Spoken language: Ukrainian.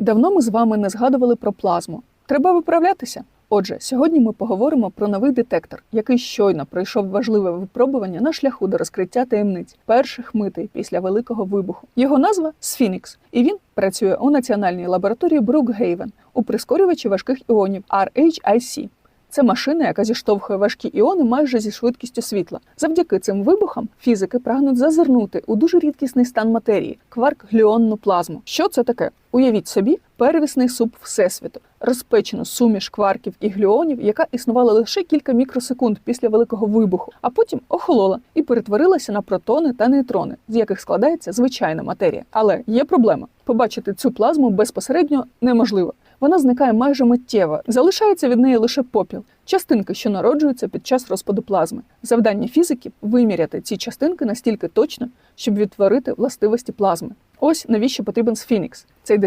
Давно ми з вами не згадували про плазму. Треба виправлятися. Отже, сьогодні ми поговоримо про новий детектор, який щойно пройшов важливе випробування на шляху до розкриття таємниць перших митей після великого вибуху. Його назва Сфінікс, і він працює у національній лабораторії Брукгейвен у прискорювачі важких іонів RHIC. Це машина, яка зіштовхує важкі іони майже зі швидкістю світла. Завдяки цим вибухам фізики прагнуть зазирнути у дуже рідкісний стан матерії кварк-гліонну плазму. Що це таке? Уявіть собі первісний суп всесвіту, розпечену суміш кварків і гліонів, яка існувала лише кілька мікросекунд після великого вибуху, а потім охолола і перетворилася на протони та нейтрони, з яких складається звичайна матерія. Але є проблема: побачити цю плазму безпосередньо неможливо. Вона зникає майже миттєво, залишається від неї лише попіл, частинки, що народжуються під час розпаду плазми. Завдання фізиків виміряти ці частинки настільки точно, щоб відтворити властивості плазми. Ось навіщо потрібен сфінікс. Цей